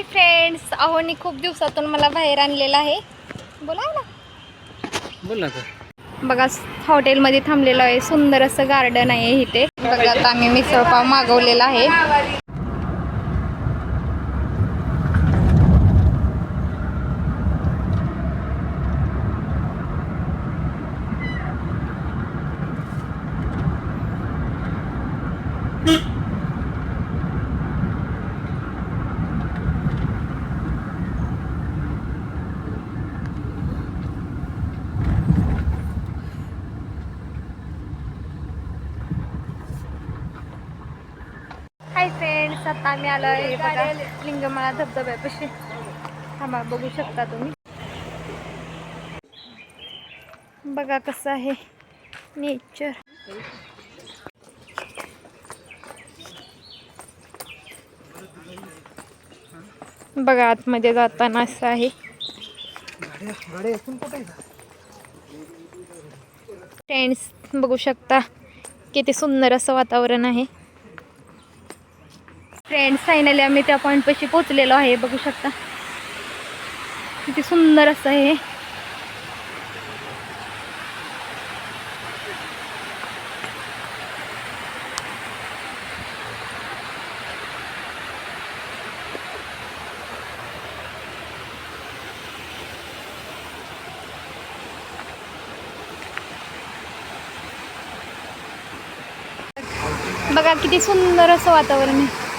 Hi friends अहोनी खूप दिवसातून मला बाहेर आणलेलं आहे. बोला ना. बोल बघा हॉटेलमध्ये थांबलेलो आहे. सुंदर असं गार्डन आहे इथे. बघा आता आम्ही मिसळपाव मागवलेला आहे हाय फ्रेंड्स आता आम्ही आलो आहे बघा लिंगमाळा धबधब्यापाशी थांबा बघू शकता तुम्ही. बघा कसं आहे नेचर बघा आतमध्ये जाताना असं आहे. फ्रेंड्स बघू शकता किती सुंदर असं वातावरण आहे. फ्रेंड्स फायनली आम्ही त्या पॉईंटपाशी पोचलेलो आहे बघू शकता. किती सुंदर असं आहे बघा किती सुंदर असं वातावरण आहे.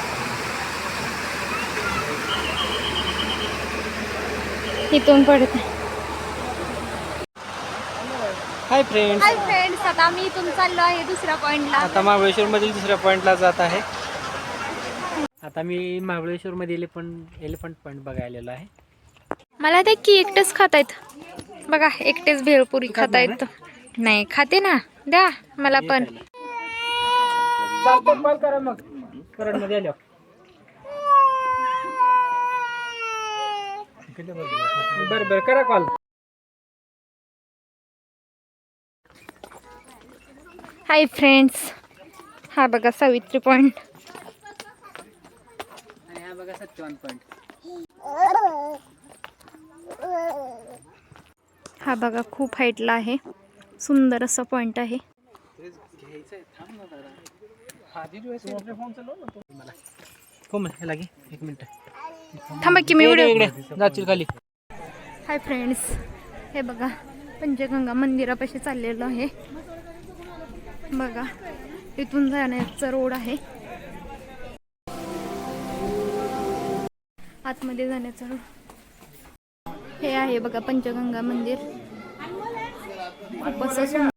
इथून पडत. हाय फ्रेंड्स हाय फ्रेंड्स आता आम्ही इथून चाललो आहे दुसऱ्या पॉइंटला आता महाबळेश्वर मधील दुसऱ्या पॉइंटला जात आहे. आता मी महाबळेश्वर मध्ये एलिफंट एलिफंट पॉइंट बघायला आहे. मला ते की एकटेच खातायत. बघा एकटेच भेळपुरी खातायत. नाही खाते ना. द्या मला पण. करा मग. करंटमध्ये आलो बरं. बरं करा कॉल हाय फ्रेंड्स हा बघा सावित्री पॉइंट आणि हा बघा सत्यवान पॉइंट हा बघा खूप हाईटला आहे. सुंदर असं पॉइंट आहे. हो एक मिनिट. थांबा की मी व्हिडिओ जातील खाली. हाय फ्रेंड्स हे बघा पंचगंगा मंदिरापाशी चाललेलो आहे. बघा इथून जाण्याचा रोड आहे. आतमध्ये जाण्याचा रोड. हे आहे बघा पंचगंगा मंदिर. खूप असं